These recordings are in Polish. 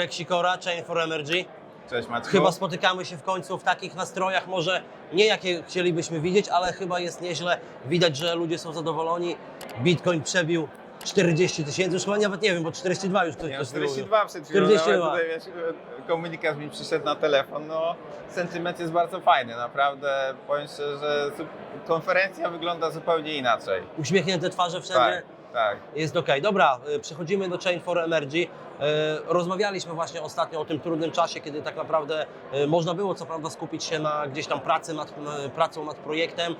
Greg Sikora, Chain for Energy. Cześć Maciek. Chyba spotykamy się w końcu w takich nastrojach, może nie jakie chcielibyśmy widzieć, ale chyba jest nieźle. Widać, że ludzie są zadowoleni. Bitcoin przebił 40 tysięcy, już chyba nawet nie wiem, bo 42 już ktoś, Ja ktoś 42 przed chwilą, 42. nawet tutaj wiesz, komunikat mi przyszedł na telefon, no sentyment jest bardzo fajny, naprawdę powiem szczerze, że konferencja wygląda zupełnie inaczej. Uśmiechnięte twarze wszędzie. Tak, tak. Jest ok. Dobra, y, przechodzimy do Chain for Energy. Y, Rozmawialiśmy właśnie ostatnio o tym trudnym czasie, kiedy tak naprawdę y, można było co prawda skupić się na gdzieś tam pracy nad, na- pracą nad projektem,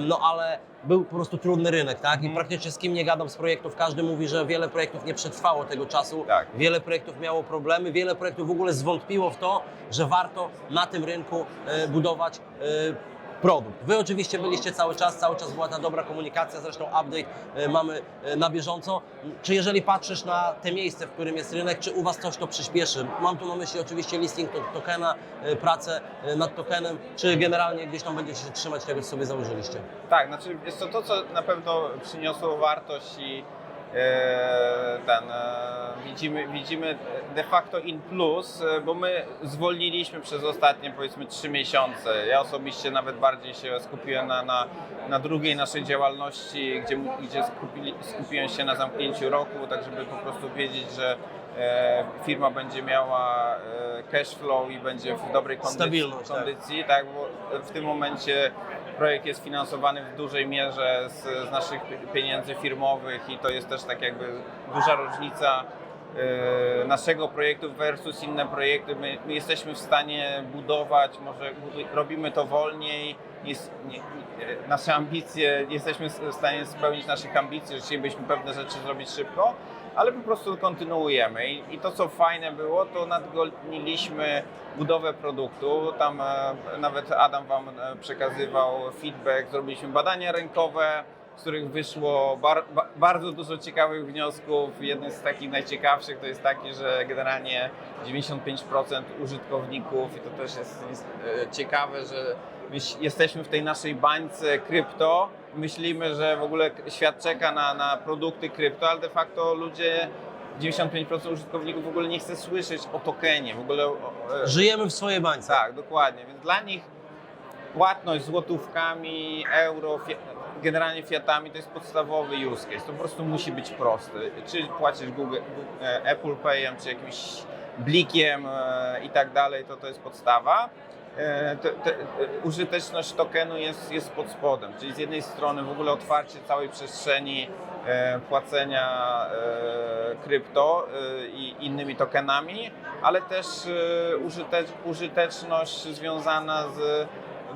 no ale był po prostu trudny rynek, tak? I Mhm. praktycznie z kim nie gadam z projektów, każdy mówi, że wiele projektów nie przetrwało tego czasu, Tak. wiele projektów miało problemy, wiele projektów w ogóle zwątpiło w to, że warto na tym rynku budować produkt. Wy oczywiście byliście cały czas, cały czas była ta dobra komunikacja, zresztą update e, mamy e, na bieżąco. Czy jeżeli patrzysz na te miejsce, w którym jest rynek, czy u Was coś to przyspieszy? Mam tu na myśli oczywiście listing to- tokena, e, pracę nad tokenem, czy generalnie gdzieś tam będziecie się trzymać tego, co sobie założyliście? Tak, znaczy jest to to, co na pewno przyniosło wartość i ten, e, widzimy, widzimy de facto in plus, e, bo my zwolniliśmy przez ostatnie powiedzmy trzy miesiące. Ja osobiście nawet bardziej się skupiłem na, na, na drugiej naszej działalności, gdzie, gdzie skupili, skupiłem się na zamknięciu roku, tak żeby po prostu wiedzieć, że e, firma będzie miała e, cash flow i będzie w dobrej kondycji. Stabilność, tak. kondycji tak, bo w tym momencie projekt jest finansowany w dużej mierze z, z naszych pieniędzy firmowych i to jest też tak jakby duża różnica e, naszego projektu versus inne projekty. My, my jesteśmy w stanie budować, może robimy to wolniej, jest, nie, nasze ambicje, jesteśmy w stanie spełnić naszych ambicji, że chcielibyśmy pewne rzeczy zrobić szybko, ale po prostu kontynuujemy. I, to, co fajne było, to nadgoniliśmy budowę produktu. Tam e, nawet Adam Wam e, przekazywał feedback, zrobiliśmy badania rynkowe, z których wyszło bar, ba, bardzo dużo ciekawych wniosków. Jeden z takich najciekawszych to jest taki, że generalnie 95% użytkowników, i to też jest, jest ciekawe, że jesteśmy w tej naszej bańce krypto, myślimy, że w ogóle świat czeka na, na produkty krypto, ale de facto ludzie 95% użytkowników w ogóle nie chce słyszeć o tokenie, w ogóle o, e, Żyjemy w swojej bańce. tak, dokładnie. Więc dla nich płatność złotówkami, euro, generalnie fiatami to jest podstawowy use case. To po prostu musi być prosty. Czy płacisz Google, Google, e, Apple Payem, czy jakimś blikiem e, i tak dalej, to to jest podstawa. E, te, te, e, użyteczność tokenu jest, jest pod spodem, czyli z jednej strony w ogóle otwarcie całej przestrzeni e, płacenia e, krypto e, i innymi tokenami, ale też e, użytecz, użyteczność związana z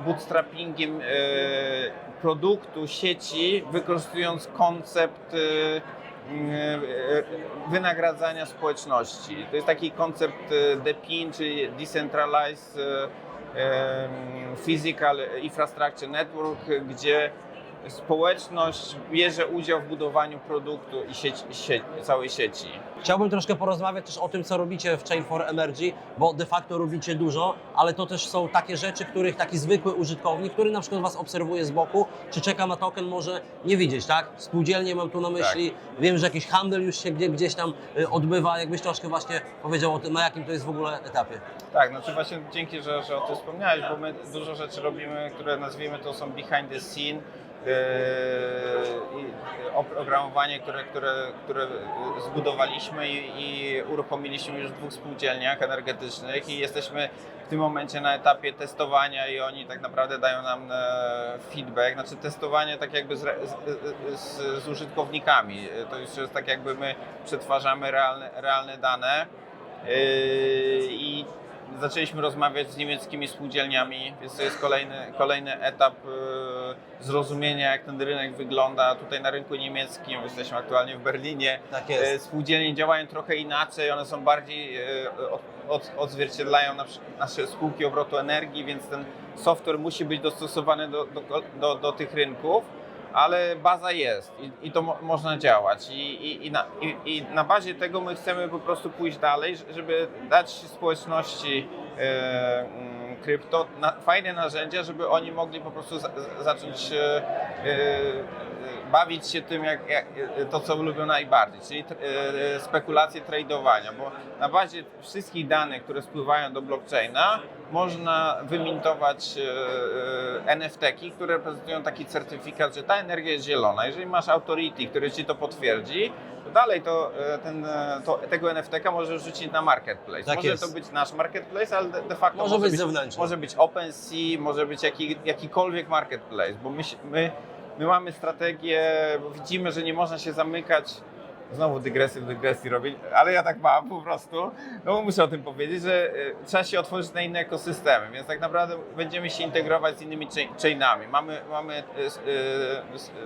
bootstrappingiem e, produktu, sieci, wykorzystując koncept e, e, wynagradzania społeczności. To jest taki koncept DePIN, czyli Decentralized Physical Infrastructure Network, gdzie społeczność bierze udział w budowaniu produktu i sieci, sieci, całej sieci. Chciałbym troszkę porozmawiać też o tym, co robicie w Chain for Energy, bo de facto robicie dużo, ale to też są takie rzeczy, których taki zwykły użytkownik, który na przykład Was obserwuje z boku, czy czeka na token, może nie widzieć, tak? Spółdzielnie mam tu na myśli, wiem, że jakiś handel już się gdzie, gdzieś tam y, odbywa, jakbyś troszkę właśnie powiedział o tym, na jakim to jest w ogóle etapie. Tak, znaczy właśnie dzięki, że, że o tym wspomniałeś, bo my dużo rzeczy robimy, które nazwijmy to są behind the scene. Yy, i oprogramowanie, które, które, które zbudowaliśmy i, i uruchomiliśmy już w dwóch spółdzielniach energetycznych i jesteśmy w tym momencie na etapie testowania i oni tak naprawdę dają nam e, feedback, znaczy testowanie tak jakby z, re- z, z, z użytkownikami. To już jest tak jakby my przetwarzamy realne, realne dane yy, i zaczęliśmy rozmawiać z niemieckimi spółdzielniami, więc to jest kolejny, kolejny etap e, zrozumienia, jak ten rynek wygląda. Tutaj na rynku niemieckim, jesteśmy aktualnie w Berlinie, Tak jest. e, spółdzielnie działają trochę inaczej, one są bardziej, e, od, od, odzwierciedlają nasze spółki obrotu energii, więc ten software musi być dostosowany do, do, do, do tych rynków. Ale baza jest i, i to mo, można działać. I, i, na, i, I na bazie tego my chcemy po prostu pójść dalej, żeby dać społeczności e, mm, krypto na, fajne narzędzia, żeby oni mogli po prostu za, za- zacząć e, e, bawić się tym, jak, jak, to co lubią najbardziej, czyli tr- e, spekulacje tradowania, bo na bazie wszystkich danych, które spływają do blockchaina, można wymintować e, e, NFT-ki, które reprezentują taki certyfikat, że ta energia jest zielona. Jeżeli masz authority, który ci to potwierdzi, to dalej to, e, ten, to, tego NFT-ka możesz rzucić na marketplace. Tak może jest. to być nasz marketplace, ale de, facto Może być zewnętrzny. może być OpenSea, może być jaki, jakikolwiek marketplace, bo my, my, my mamy strategię, bo widzimy, że nie można się zamykać. Znowu dygresy w dygresji robić, ale ja tak mam po prostu. No bo muszę o tym powiedzieć, że e, trzeba się otworzyć na inne ekosystemy, więc tak naprawdę będziemy się integrować z innymi chain- chainami. Mamy, mamy, s-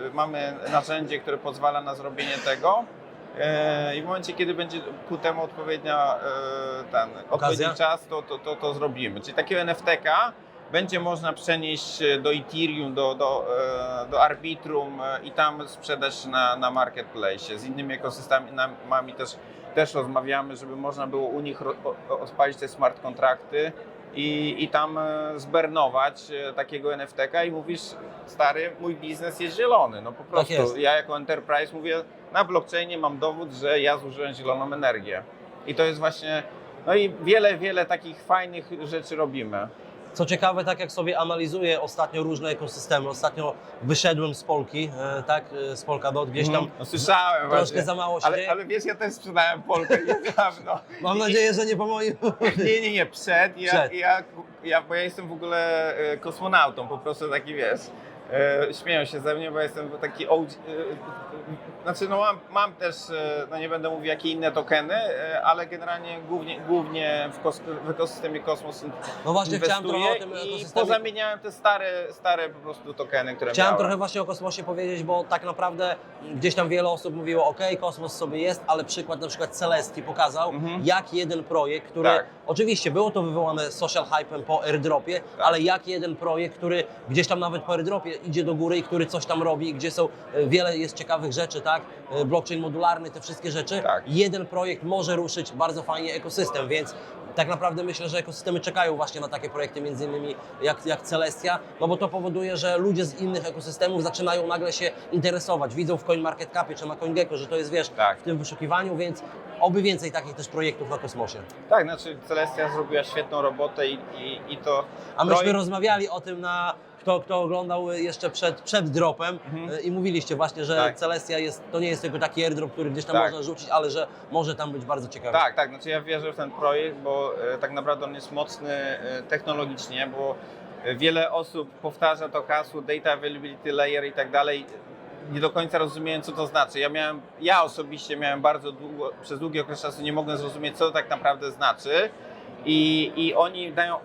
e, mamy narzędzie, które pozwala na zrobienie tego. I w momencie, kiedy będzie ku temu odpowiednia ten, odpowiedni czas, to, to, to, to zrobimy. Czyli takiego NFT-ka będzie można przenieść e, do Ethereum, do, do, e, do Arbitrum e, i tam sprzedać na, na marketplace. Z innymi ekosystemami też, też rozmawiamy, żeby można było u nich odpalić te smart kontrakty i, i tam zbernować takiego NFT-ka i mówisz, stary, mój biznes jest zielony. No po prostu jest. ja jako enterprise mówię, na blockchainie mam dowód, że ja zużyłem zieloną energię. I to jest właśnie, no i wiele, wiele takich fajnych rzeczy robimy. Co ciekawe, tak jak sobie analizuję ostatnio różne ekosystemy, ostatnio wyszedłem z Polki, e, tak, e, z Polkadot, gdzieś tam No, słyszałem troszkę właśnie. za mało się Ale, ale wiesz, ja też sprzedałem Polkę niedawno. Mam nadzieję, że nie po moim... Nie, nie, nie, przed. Ja, Przed. Ja, ja, bo ja jestem w ogóle e, kosmonautą, po prostu taki wiesz. E, śmieją się ze mnie, bo jestem taki e, znaczy no mam, mam też, e, no nie będę mówił jakie inne tokeny, e, ale generalnie głównie, głównie w, kos, w ekosystemie Kosmos No właśnie, chciałem trochę o tym i ekosystemie... pozamieniałem te stare, stare po prostu tokeny, które Chciałem miałem. trochę właśnie o kosmosie powiedzieć, bo tak naprawdę gdzieś tam wiele osób mówiło, ok, kosmos sobie jest, ale przykład na przykład Celestii pokazał, Mhm. jak jeden projekt, który Tak. oczywiście było to wywołane social hypem po airdropie, Tak. ale jak jeden projekt, który gdzieś tam nawet po airdropie idzie do góry i który coś tam robi, gdzie są e, wiele jest ciekawych rzeczy, tak? E, Blockchain modularny, te wszystkie rzeczy. Tak. Jeden projekt może ruszyć bardzo fajnie ekosystem, więc tak naprawdę myślę, że ekosystemy czekają właśnie na takie projekty, między innymi jak, jak Celestia, no bo to powoduje, że ludzie z innych ekosystemów zaczynają nagle się interesować, widzą w CoinMarketCapie czy na CoinGecko, że to jest, wiesz, Tak. w tym wyszukiwaniu, więc oby więcej takich też projektów na kosmosie. Tak, znaczy Celestia zrobiła świetną robotę i, i, i to A myśmy projekt- rozmawiali o tym na kto, kto oglądał jeszcze przed, przed dropem Mhm. e, i mówiliście właśnie, że Tak. Celestia jest, to nie jest tylko taki airdrop, który gdzieś tam Tak. można rzucić, ale że może tam być bardzo ciekawy. Tak, tak, znaczy ja wierzę w ten projekt, bo e, tak naprawdę on jest mocny e, technologicznie, bo e, wiele osób powtarza to hasło data availability layer i tak dalej, nie do końca rozumieją co to znaczy. Ja miałem, ja osobiście miałem bardzo długo, przez długi okres czasu nie mogłem zrozumieć co to tak naprawdę znaczy. I, I oni dają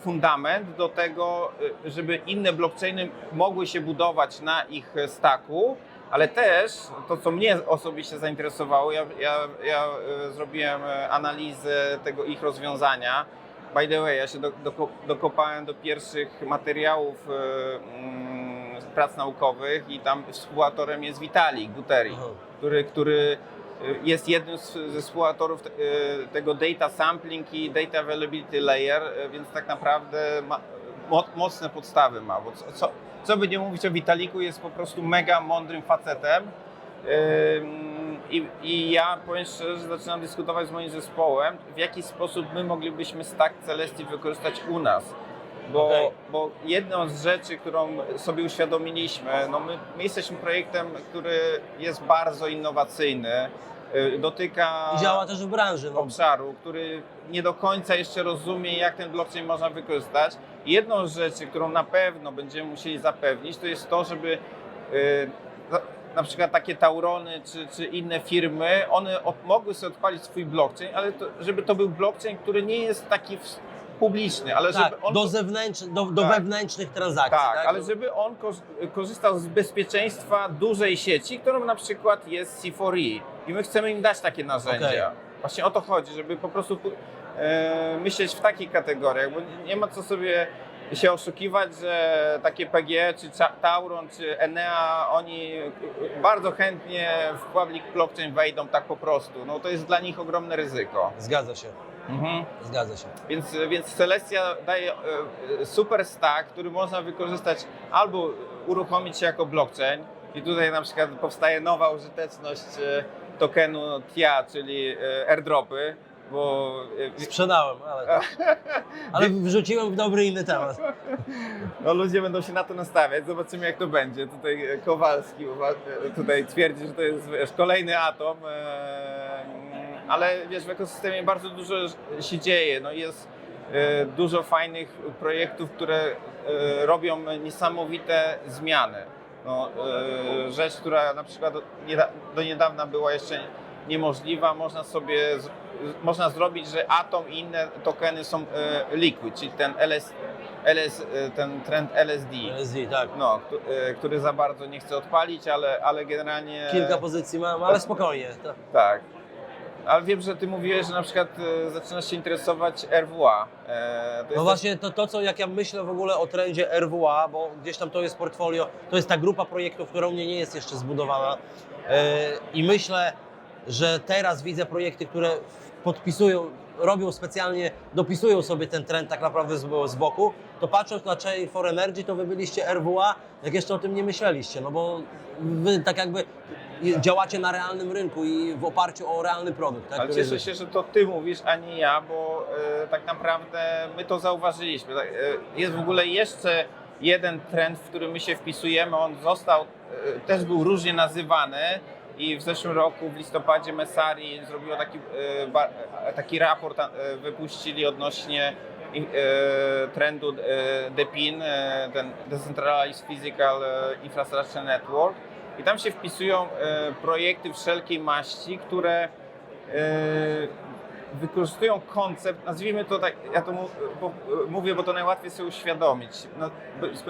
fundament do tego, y, żeby inne blockchainy mogły się budować na ich staku, ale też to, co mnie osobiście zainteresowało, ja, ja, ja y, zrobiłem y, analizę tego ich rozwiązania. By the way, ja się do, doko- dokopałem do pierwszych materiałów mm, prac naukowych i tam współautorem jest Vitalik Buteri Aha. który, który jest jednym z, ze współautorów te- y, tego data sampling i data availability layer, y, więc tak naprawdę ma, mo, mocne podstawy ma. Bo co, co, co by nie mówić o Vitaliku, jest po prostu mega mądrym facetem. I, I ja powiem szczerze, że zaczynam dyskutować z moim zespołem, w jaki sposób my moglibyśmy stack Celestii wykorzystać u nas. Bo, Okej. bo jedną z rzeczy, którą sobie uświadomiliśmy, no my, my jesteśmy projektem, który jest bardzo innowacyjny, y, dotyka I działa też w branży. No. obszaru, który nie do końca jeszcze rozumie, jak ten blockchain można wykorzystać. Jedną z rzeczy, którą na pewno będziemy musieli zapewnić, to jest to, żeby y, na- na przykład takie Taurony czy, czy inne firmy, one od, mogły sobie odpalić swój blockchain, ale to, żeby to był blockchain, który nie jest taki w, publiczny, ale Tak, żeby on... do, zewnętrz, do, do Tak. wewnętrznych transakcji. Tak, Tak, ale żeby on korzystał z bezpieczeństwa dużej sieci, którą na przykład jest C4E. I my chcemy im dać takie narzędzia. Okej. Właśnie o to chodzi, żeby po prostu e, myśleć w takich kategoriach, bo nie- ma co sobie się oszukiwać, że takie PG, czy Tauron, czy Enea, oni bardzo chętnie w public blockchain wejdą tak po prostu. No to jest dla nich ogromne ryzyko. Zgadza się. Mhm. Zgadza się. Więc, więc Celestia daje e, super stack, który można wykorzystać albo uruchomić się jako blockchain i tutaj na przykład powstaje nowa użyteczność e, tokenu TIA, czyli e, airdropy, bo Sprzedałem, ale, ale wrzuciłem w dobry inny temat. no, ludzie będą się na to nastawiać, zobaczymy jak to będzie. Tutaj Kowalski tutaj twierdzi, że to jest wiesz, kolejny atom, ale wiesz, w ekosystemie bardzo dużo się dzieje. No, jest e, dużo fajnych projektów, które e, robią niesamowite zmiany. No, e, rzecz, która na przykład do nieda- do niedawna była jeszcze niemożliwa, można sobie można zrobić, że Atom i inne tokeny są liquid, czyli ten LS, LS, ten trend LSD. LSD, tak. No, któ- który za bardzo nie chcę odpalić, ale, ale generalnie. Kilka pozycji mam, ale spokojnie. To, Tak. Ale wiem, że ty mówiłeś, że na przykład e, zaczynasz się interesować RWA. E, to jest No właśnie to, to, co jak ja myślę w ogóle o trendzie RWA, bo gdzieś tam to jest portfolio, to jest ta grupa projektów, która u mnie nie jest jeszcze zbudowana E, i myślę, że teraz widzę projekty, które podpisują, robią specjalnie, dopisują sobie ten trend tak naprawdę z, z boku, to patrząc na Chain for Energy, to wy byliście RWA, jak jeszcze o tym nie myśleliście, no bo wy tak jakby działacie na realnym rynku i w oparciu o realny produkt. Tak, Ale cieszę się, że to ty mówisz, a nie ja, bo e, tak naprawdę my to zauważyliśmy. Tak, e, jest w ogóle jeszcze jeden trend, w który my się wpisujemy. On został, e, też był różnie nazywany i w zeszłym roku w listopadzie Messari zrobiło taki, e, ba, taki raport, e, wypuścili odnośnie trendu DePIN, ten Decentralized Physical Infrastructure Network. I tam się wpisują e, projekty wszelkiej maści, które e, wykorzystują koncept, nazwijmy to tak, ja to bo, mówię, bo to najłatwiej sobie uświadomić. No,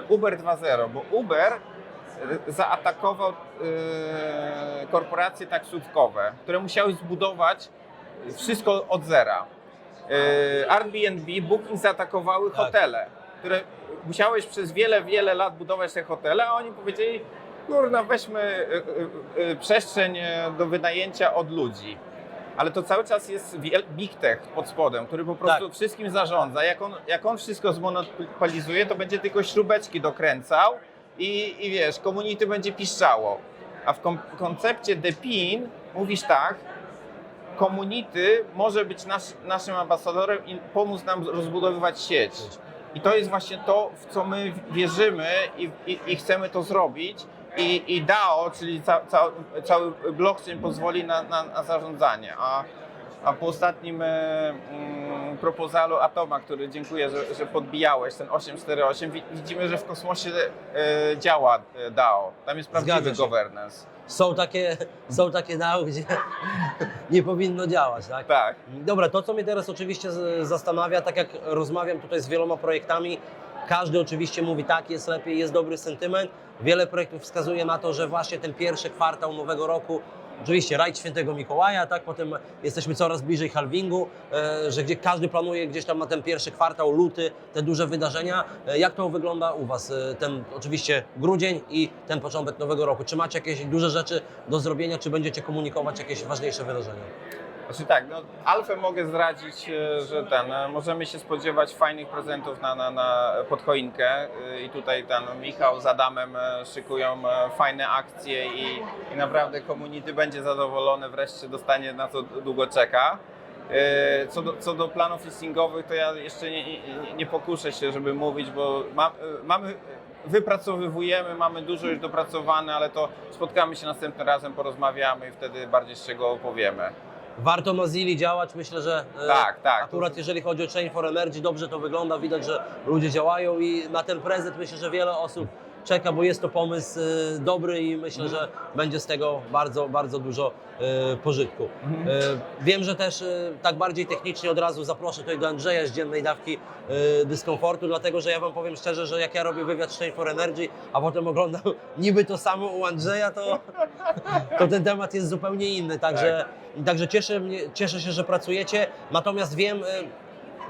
Uber 2.0, bo Uber e, zaatakował e, korporacje taksówkowe, które musiały zbudować wszystko od zera. E, Airbnb, Booking zaatakowały Tak. hotele, które musiałeś przez wiele, wiele lat budować te hotele, a oni powiedzieli, kurna, weźmy e, e, e, przestrzeń e, do wynajęcia od ludzi. Ale to cały czas jest big tech pod spodem, który po prostu Tak. wszystkim zarządza. Jak on, jak on wszystko zmonopolizuje, to będzie tylko śrubeczki dokręcał i, i wiesz, community będzie piszczało. A w koncepcie DePIN mówisz tak, community może być nasz, naszym ambasadorem i pomóc nam rozbudowywać sieć. I to jest właśnie to, w co my wierzymy i, i, i chcemy to zrobić. I, i DAO, czyli ca, ca, cały blockchain pozwoli na, na, na zarządzanie. A, a po ostatnim e, mm, propozalu Atoma, który dziękuję, że, że podbijałeś, ten 848, wi- widzimy, że w kosmosie e, działa e, DAO. Tam jest prawdziwy się. governance. Są takie, są takie nauki, gdzie nie powinno działać, tak? Tak. Dobra, to co mnie teraz oczywiście z- zastanawia, tak jak rozmawiam tutaj z wieloma projektami, każdy oczywiście mówi tak, jest lepiej, jest dobry sentyment. Wiele projektów wskazuje na to, że właśnie ten pierwszy kwartał nowego roku, oczywiście rajd świętego Mikołaja, tak, potem jesteśmy coraz bliżej halvingu, e, że gdzie każdy planuje gdzieś tam na ten pierwszy kwartał, luty, te duże wydarzenia. E, Jak to wygląda u Was? E, Ten oczywiście grudzień i ten początek nowego roku. Czy macie jakieś duże rzeczy do zrobienia, czy będziecie komunikować jakieś ważniejsze wydarzenia? Znaczy tak, no, Alfę mogę zdradzić, e, że ten, e, możemy się spodziewać fajnych prezentów na, na, na e, i tutaj ten Michał z Adamem szykują fajne akcje i, i naprawdę community będzie zadowolone, wreszcie dostanie na co długo czeka. Co do, co do planów listingowych, to ja jeszcze nie, nie, nie pokuszę się, żeby mówić, bo ma, mamy, wypracowywujemy, mamy dużo już dopracowane, ale to spotkamy się następnym razem, porozmawiamy i wtedy bardziej z czego opowiemy. Warto Mozilla działać, myślę, że e, Tak, tak. akurat jeżeli chodzi o Chain for Energy, dobrze to wygląda, widać, że ludzie działają i na ten prezent myślę, że wiele osób czeka, bo jest to pomysł e, dobry i myślę, że będzie z tego bardzo, bardzo dużo e, pożytku. Mhm. E, Wiem, że też tak bardziej technicznie od razu zaproszę tutaj do Andrzeja z dziennej dawki dyskomfortu, dlatego że ja Wam powiem szczerze, że jak ja robię wywiad z Chain for Energy, a potem oglądam niby to samo u Andrzeja, to, to ten temat jest zupełnie inny. Także, także cieszę, mnie, cieszę się, że pracujecie. Natomiast wiem,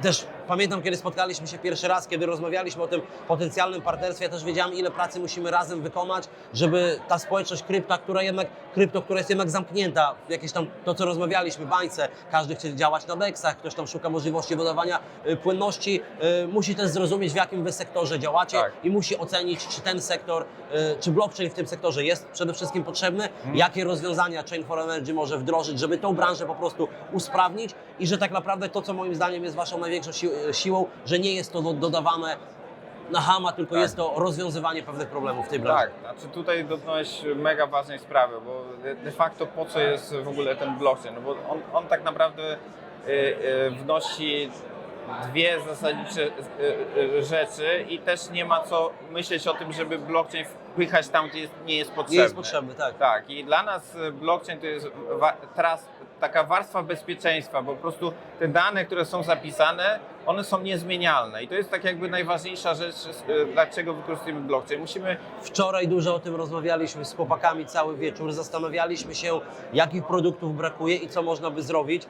też pamiętam, kiedy spotkaliśmy się pierwszy raz, kiedy rozmawialiśmy o tym potencjalnym partnerstwie, ja też wiedziałem, ile pracy musimy razem wykonać, żeby ta społeczność krypta, która jednak, krypto, która jest jednak zamknięta, jakieś tam, to co rozmawialiśmy, bańce, każdy chce działać na deksach, ktoś tam szuka możliwości wydawania y, płynności, y, musi też zrozumieć, w jakim wy sektorze działacie Tak. i musi ocenić, czy ten sektor, y, czy blockchain w tym sektorze jest przede wszystkim potrzebny, jakie rozwiązania Chain for Energy może wdrożyć, żeby tą branżę po prostu usprawnić i że tak naprawdę to, co moim zdaniem jest waszą największą si siłą, że nie jest to do, dodawane na hama, tylko Tak. jest to rozwiązywanie pewnych problemów w tej branży. Tak, znaczy tutaj dotknąłeś mega ważnej sprawy, bo de- facto po co jest w ogóle ten blockchain? No bo on, on tak naprawdę y, y, wnosi dwie zasadnicze y, rzeczy i też nie ma co myśleć o tym, żeby blockchain wpychać tam, gdzie nie jest potrzebny. Nie jest potrzebny, tak. Tak, i dla nas blockchain to jest teraz taka warstwa bezpieczeństwa, bo po prostu te dane, które są zapisane, one są niezmienialne i to jest tak jakby najważniejsza rzecz, y, dlaczego wykorzystujemy blockchain. Musimy Wczoraj dużo o tym rozmawialiśmy z chłopakami cały wieczór, zastanawialiśmy się, jakich produktów brakuje i co można by zrobić.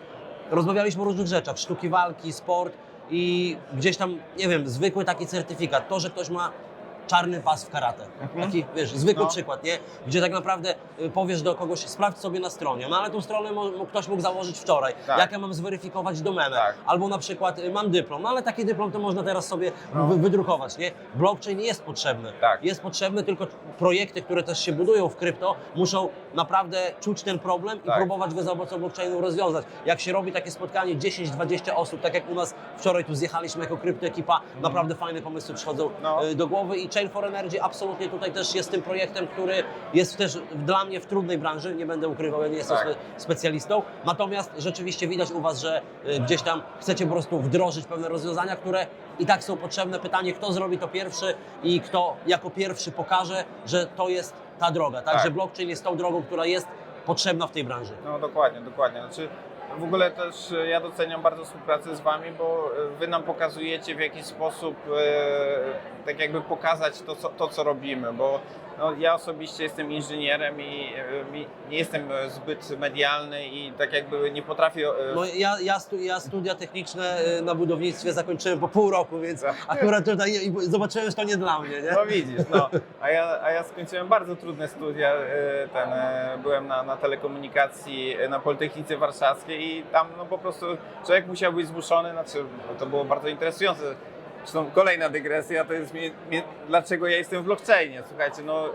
Rozmawialiśmy o różnych rzeczach, sztuki walki, sport i gdzieś tam, nie wiem, zwykły taki certyfikat, to, że ktoś ma czarny pas w karate. Taki, wiesz, zwykły No. przykład, nie? Gdzie tak naprawdę y, powiesz do kogoś, sprawdź sobie na stronie, no ale tą stronę mo- mo- ktoś mógł założyć wczoraj. Tak. Jak ja mam zweryfikować domenę? Tak. Albo na przykład y, mam dyplom, no ale taki dyplom to można teraz sobie No. wy- wydrukować, nie? Blockchain jest potrzebny. Tak. Jest potrzebny, tylko projekty, które też się budują w krypto, muszą naprawdę czuć ten problem i Tak. próbować go za pomocą blockchainu rozwiązać. Jak się robi takie spotkanie 10-20 osób, tak jak u nas wczoraj tu zjechaliśmy jako krypto ekipa, naprawdę fajne pomysły przychodzą No. y, do głowy i Chain for Energy absolutnie tutaj też jest tym projektem, który jest też dla mnie w trudnej branży, nie będę ukrywał, ja nie jestem Tak. spe- specjalistą, natomiast rzeczywiście widać u Was, że y, gdzieś tam chcecie po prostu wdrożyć pewne rozwiązania, które i tak są potrzebne. Pytanie, kto zrobi to pierwszy i kto jako pierwszy pokaże, że to jest ta droga, tak? Tak. Że blockchain jest tą drogą, która jest potrzebna w tej branży. No dokładnie, dokładnie. Znaczy, w ogóle też e, ja doceniam bardzo współpracę z Wami, bo e, Wy nam pokazujecie w jaki sposób e, tak jakby pokazać to, co, to, co robimy, bo no, ja osobiście jestem inżynierem i e, nie jestem e, zbyt medialny i tak jakby nie potrafię... e, No ja, ja, stu, ja studia techniczne na budownictwie zakończyłem po pół roku, więc akurat tutaj zobaczyłem, że to nie dla mnie, nie? No widzisz, no. A ja, a ja skończyłem bardzo trudne studia. Ten, byłem na, na telekomunikacji na Politechnice Warszawskiej i tam no, po prostu człowiek musiał być zmuszony, znaczy to było bardzo interesujące. Zresztą kolejna dygresja to jest mi, mi, dlaczego ja jestem w blockchainie. Słuchajcie, no e,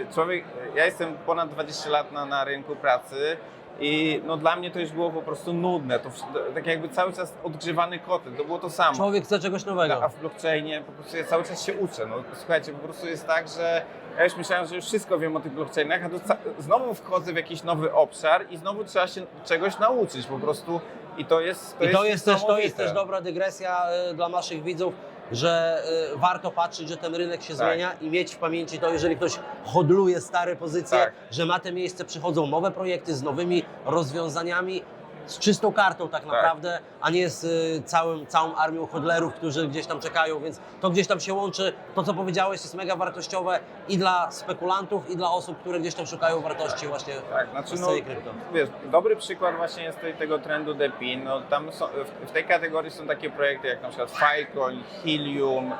e, człowiek, ja jestem ponad 20 lat na, na rynku pracy i no, dla mnie to już było po prostu nudne. To tak jakby cały czas odgrzewany kotel, to było to samo. Człowiek chce czegoś nowego. A w blockchainie po prostu ja cały czas się uczę. No, słuchajcie, po prostu jest tak, że ja już myślałem, że już wszystko wiem o tych blockchainach, a to znowu wchodzę w jakiś nowy obszar i znowu trzeba się czegoś nauczyć po prostu. I to jest to I to jest, też, to jest też dobra dygresja y, dla naszych widzów, że y, warto patrzeć, że ten rynek się Tak. zmienia i mieć w pamięci to, jeżeli ktoś hodluje stare pozycje, Tak. że że na te miejsce przychodzą nowe projekty z nowymi rozwiązaniami, z czystą kartą tak naprawdę, a nie z y, całym, całą armią hodlerów, którzy gdzieś tam czekają, więc to gdzieś tam się łączy. To, co powiedziałeś, jest mega wartościowe i dla spekulantów, i dla osób, które gdzieś tam szukają wartości właśnie Tak, znaczy no, krypto. wiesz, dobry przykład właśnie jest tej, tego trendu Depin. No, tam są, w, w tej kategorii są takie projekty jak na przykład Filecoin, Helium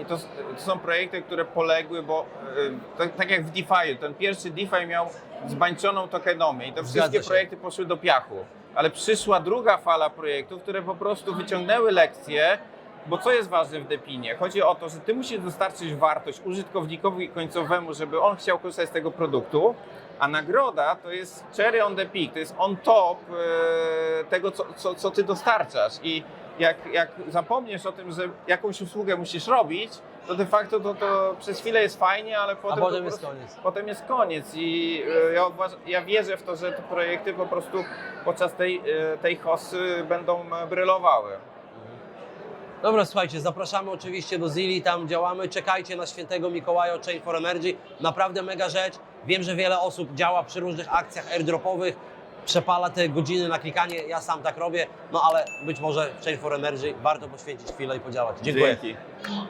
i to, to są projekty, które poległy, bo yy, tak, tak jak w DeFi, ten pierwszy DeFi miał zbańczoną tokenomię i te wszystkie projekty poszły do piachu. Ale przyszła druga fala projektów, które po prostu wyciągnęły lekcje, bo co jest ważne w Depinie? Chodzi o to, że ty musisz dostarczyć wartość użytkownikowi końcowemu, żeby on chciał korzystać z tego produktu, a nagroda to jest cherry on the peak, to jest on top e, tego, co, co, co ty dostarczasz. I jak, jak zapomniesz o tym, że jakąś usługę musisz robić, to de facto to, to przez chwilę jest fajnie, ale potem, potem po jest prostu- koniec. Potem jest koniec i e, ja, uważ, ja wierzę w to, że te projekty po prostu podczas tej, e, tej hossy będą brylowały. Dobra, słuchajcie, zapraszamy oczywiście do Zili, tam działamy. Czekajcie na świętego Mikołaja Chain for Energy. Naprawdę mega rzecz. Wiem, że wiele osób działa przy różnych akcjach airdropowych, przepala te godziny na klikanie. Ja sam tak robię, no ale być może w Chain for Energy warto poświęcić chwilę i podziałać. Dziękuję. Dzięki.